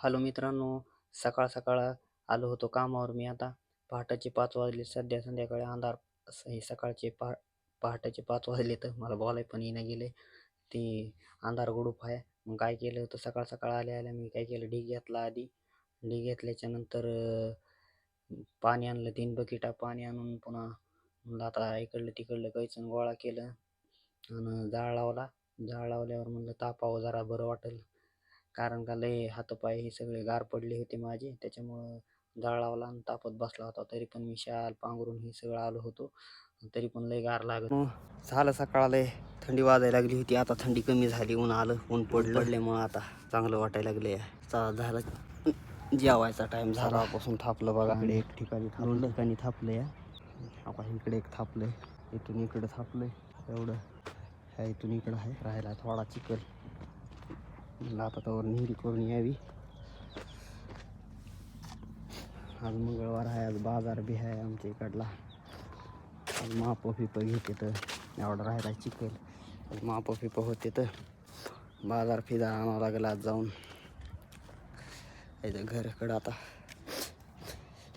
Hello मित्रांनो सकाळ सकाळ आलो होतो कामावर मी आता. पहाटाचे पाच वाजले सध्या संध्याकाळी अंधार. हे सकाळचे पहा पहाटाचे पाच वाजले तर मला बोलाय पण येणं गेले. ते अंधार गुडूप आहे. मग काय केलं होतं? सकाळ सकाळ आल्या आल्या मी काय केलं? ढीग घेतला आधी. ढीग घेतल्याच्या नंतर पाणी आणलं तीन बकेटा पाणी आणून पुन्हा म्हणलं आता इकडलं तिकडलं कैचून गोळा केलं. आणि जाळ लावला. जाळ लावल्यावर म्हणलं तापावं जरा बरं वाटेल. कारण का लय हातपाय हे सगळे गार पडले होते माझे. त्याच्यामुळं जाळ लावला आणि तापत बसला होता. तरी पण मी शाल पांघरून हे सगळं आलो होतो. तरी पण लय गार लागत झालं सकाळ लय. थंडी वाजायला लागली होती. आता थंडी कमी झाली. ऊन आलं. ऊन पडलं. पडल्यामुळं आता चांगलं वाटायला लागले झालं. जेवायचा टाइम झाल्यापासून थापलं बघा. इकडे एक ठिकाणी दोन ठिकाणी थापलं या आता इकडे एक थापलंय. इथून इकडे थापलंय. एवढं. ह्या इथून इकडं आहे. राहायला थोडा चिकल म्हणलं आता त्यावर निहिरी करून यावी. आज मंगळवार आहे आज बाजार बी आहे आमच्या इकडला. आज माप फिप घेते तर एवढं राहायला चिकल आज माप फिप होते तर बाजार फिदा आणावं लागेल आज जाऊन. याचं घराकडं आता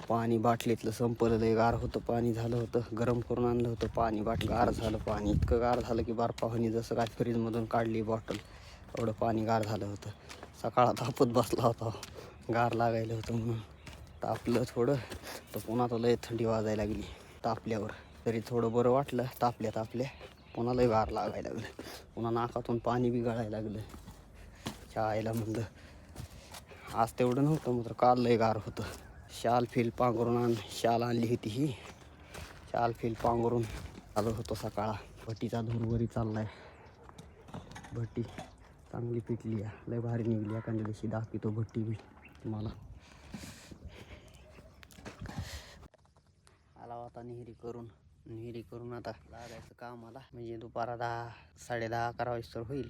पाणी बाटलीतलं संपलं गार होतं पाणी झालं होतं गरम करून आणलं होतं पाणी बाटली गार झालं पाणी इतकं गार झालं की बर्फावणी जसं काय फ्रीजमधून काढली बॉटल एवढं पाणी गार झालं होतं. सकाळात तापत बसला होता. गार लागायला होतं म्हणून. तापलं थोडं. तर पुन्हा तो लय थंडी वाजायला लागली. तापल्यावर. तरी थोडं बरं वाटलं. तापल्या तापल्या पुन्हा लय गार लागायला लागलं. पुन्हा नाकातून पाणी बी गळायला लागलं. शाळेला म्हणलं आज तेवढं नव्हतं मात्र काल लय गार होतं. शाल फिल पांघरून आण शाल आणली होती ही. शाल फिल पांघरून आलो होतो सकाळा. भट्टीचा धुरवरी चाललाय. भट्टी. चांगली पिकली आहे. लय भारी निघली एखाद्या दिवशी दाखवतो भट्टी बी तुम्हाला. आला होता निहिरी करून. निहिरी करून आता लागायचं कामाला. म्हणजे दुपारा दहा साडे दहा अकरा वाजता होईल.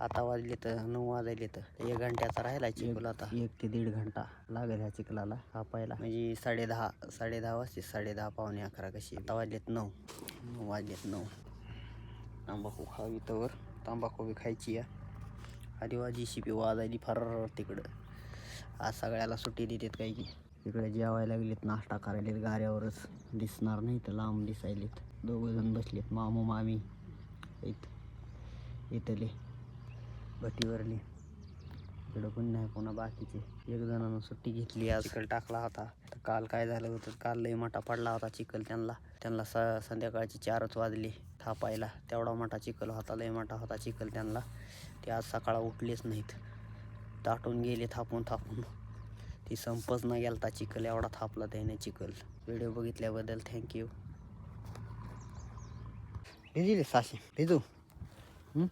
आता वाजले तर नऊ वाजले तर एक घंट्याचा राहिला चिखल आता. एक ते दीड घंटा लागेल ह्या चिखलाला कापायला. म्हणजे साडे दहा साडे दहा वाजते साडे दहा पावणे अकरा कशी. आता वाजलेत नऊ. नऊ वाजलेत नऊ. तांबाखू खावी तर तांबाखू बी खायची आहे. आधी वाजी शिपी वाजायली फार तिकडं. आज सगळ्याला सुट्टी देतात काही की. तिकडे जेवायला लागलेत नाश्ता करायलेत गाऱ्यावरच. दिसणार नाही तर लांब दिसायलेत. दोघं जण बसलेत मामू मामी. इथ. इथले. भटीवरले इकडं पण नाही पुन्हा बाकीचे. एक जणानं सुट्टी घेतली आज. इकडे टाकला होता. काल काय झालं होतं? काल लई मोठा पडला होता चिखल त्यांना. त्यांना स संध्याकाळची चारच वाजली थापायला. तेवढा मोठा चिखल होता लई मोठा होता चिखल त्यांना. ते आज सकाळ उठलेच नाहीत. दाटून गेले थापून थापून. ती संपच न गेलता चिखल एवढा थापला त्याने चिखल. व्हिडिओ बघितल्याबद्दल थँक्यू भिजले साशे. भिजू. हं?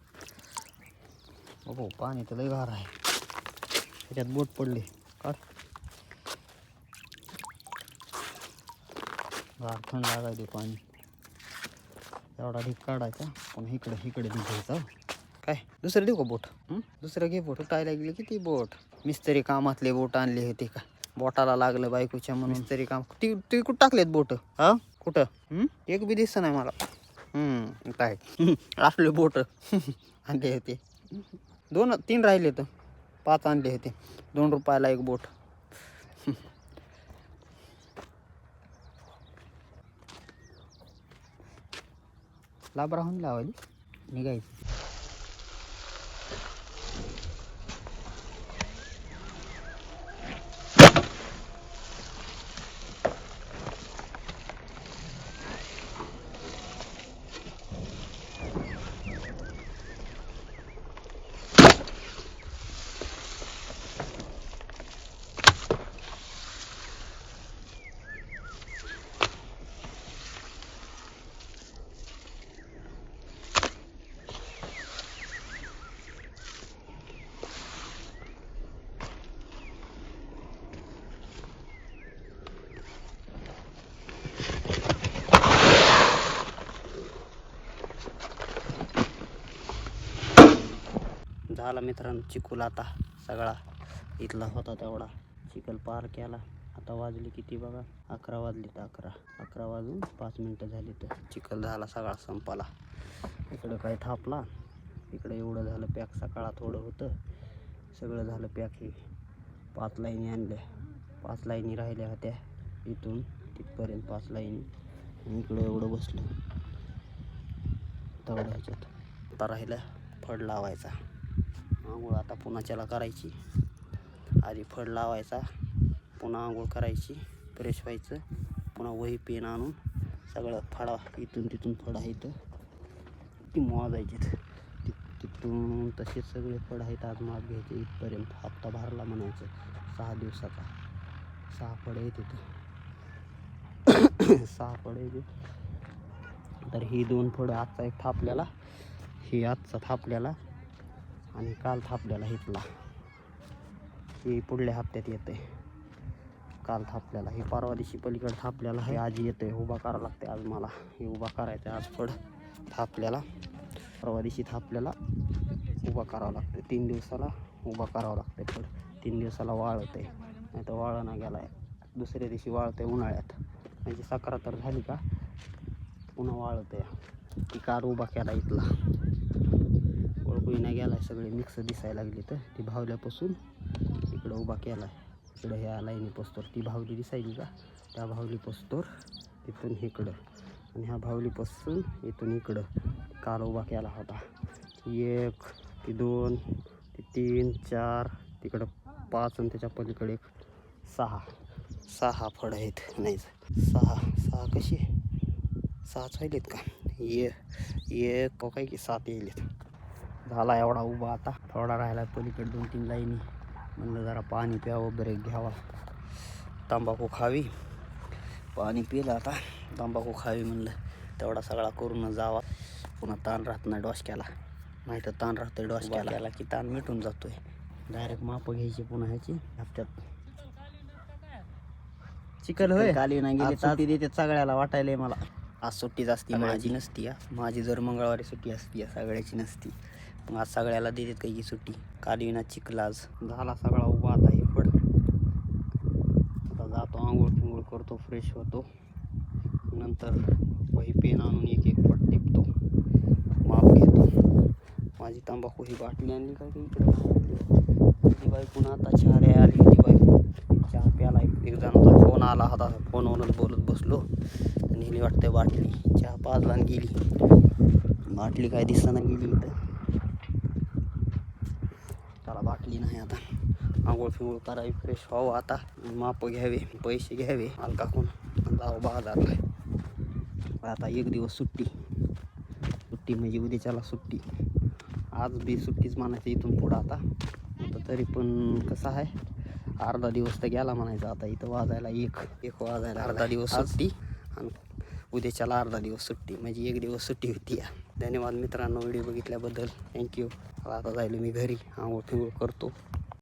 पाणी तर लई गार आहे. त्याच्यात बोट पडली. थंड लागायचे पाणी. एवढा ढीक काढायचा. पण इकडे इकडे घ्यायचा काय? दुसरं देऊ का बोट? दुसरं घे बोट. उठायला गेले किती बोट? मिस्त्री कामातले बोट आणले होते का? बोटाला लागलं बायकोच्या म्हणून. मिस्त्री काम ती ती कुठं टाकलेत बोट? हा? कुठं? एक बी दिसत नाही मला. हम्म काय? आपले बोट आणले होते. दोन तीन राहिले तर. पाच आणले होते. दोन रुपयाला एक बोट. લાબરા હું લાવેલી નીકળી झाला मित्रांनो चिकूल आता सगळा. इथला होता तेवढा. चिखल पार केला. आता वाजली किती बघा? अकरा वाजली तर अकरा. अकरा वाजून पाच मिनटं झाली तर चिखल झाला सगळा संपाला. इकडं काय थापला. इकडं एवढं झालं पॅक सकाळा थोडं होतं. सगळं झालं पॅक हे. पाच लाईनी आणल्या. पाच लाईनी राहिल्या होत्या. इथून तिथपर्यंत पाच लाईनी. आणि इकडं एवढं बसलं. तेवढ्या ह्याच्यात आता राहिलं फड लावायचा. आंघोळ आता पुन्हा करायची. आधी फड लावायचा पुन्हा आंघोळ करायची फ्रेश व्हायचं पुन्हा वही पेन आणून सगळं फडा इथून तिथून फड आहेत ती मोजायची. तिथून तसेच सगळे फड आहेत आज माप घ्यायचे इथपर्यंत हप्ता भरला म्हणायचं सहा दिवसाचा. सहा फड आहे तिथं सहा फड आहे तर ही दोन फळं आजचा एक थापल्याला ही आजचा थापल्याला आणि काल थापल्याला हितला ही पुढल्या हप्त्यात येते. काल थापल्याला हे परवा दिवशी पलीकडे थापल्याला हे आज येते उभा करावं लागते आज मला. हे उभा करायचं आहे आज पड थापल्याला परवा दिवशी थापल्याला उभा करावं लागते तीन दिवसाला उभा करावं लागते फड तीन दिवसाला वाळते नाही तर ना गेलाय. दुसऱ्या दिवशी वाळते उन्हाळ्यात. म्हणजे सकरा तर झाली का? पुन्हा वाळते ती कार उभा केला इथला. ओळखू नाही आहे सगळे मिक्स दिसायला लागली तर ती भावल्यापासून इकडं उभा केला आहे इकडं ह्या लाईनी पोस्तोर ती भावली दिसायली का? त्या भावली पोस्तोर तिथून इकडं. आणि ह्या भावलीपासून इथून इकडं. काल उभा केला होता. एक ती दोन ती तीन चार तिकडं पाच आणि त्याच्या पलीकडे एक सहा. सहा फळ आहेत. नाही सहा. सहा कशी? सहाच व्हायलेत का? ये एक हो, काय की सात येईलेत झाला एवढा उभा आता. थोडा राहिला पलीकडे दोन तीन लाईनी. म्हणलं जरा पाणी प्यावं ब्रेक घ्यावा. तंबाखू खावी. पाणी पिलं आता. तंबाखू खावी म्हणलं. तेवढा सगळा करून जावा. पुन्हा ताण राहत नाही डोसक्याला. नाही तर ताण राहतोय डोसक्याला. की ताण मिटून जातोय. डायरेक्ट माप घ्यायची पुन्हा ह्याची. हप्त्यात चिकल होय? काली नाही गेली सुट्टी देते सगळ्याला वाटायलंय मला. आज सुट्टीच असती माझी. नसती. माझी जर मंगळवारी सुट्टी असती हा, सगळ्याची नसती. आज सगळ्याला देतात काही की सुट्टी? कालविना चिखलाज झाला सगळा उभा आता हे फड आता जातो आंघोळ पिंघोळ करतो फ्रेश होतो. नंतर वही पेन आणून एक एक फट टिपतो. माप घेतो. माझी तंबाखू ही बाटली आणली काय काही इकडे? ती बाई पुन्हा आता चहा द्यायला आली. ती बाई चहा प्याला एक जणांचा फोन आला होता. फोनवरूनच बोलत बसलो. आणि वाटते बाटली. चहा पाजला गेली. बाटली काय दिसताना गेली इथं. बाटली नाही आता। आंघोळ फिंगोळ करावी फ्रेश व्हावं आता। माप घ्यावे पैसे घ्यावे अलकाकून जावं बाजारला आता एक दिवस सुट्टी। सुट्टी म्हणजे उद्याच्याला सुट्टी। आज बी सुट्टीच म्हणायचं इथून पुढं आता। आता तरी पण कसं आहे? अर्धा दिवस तर गेला म्हणायचं आता. इथं वाजायला एक एक वाजायला अर्धा दिवस सुट्टी. आणि उद्याच्याला अर्धा दिवस सुट्टी. म्हणजे एक दिवस सुट्टी होती या. धन्यवाद मित्रांनो व्हिडिओ बघितल्याबद्दल. थँक्यू आता जायलो मी घरी. आंघोळ फिंगोळ करतो.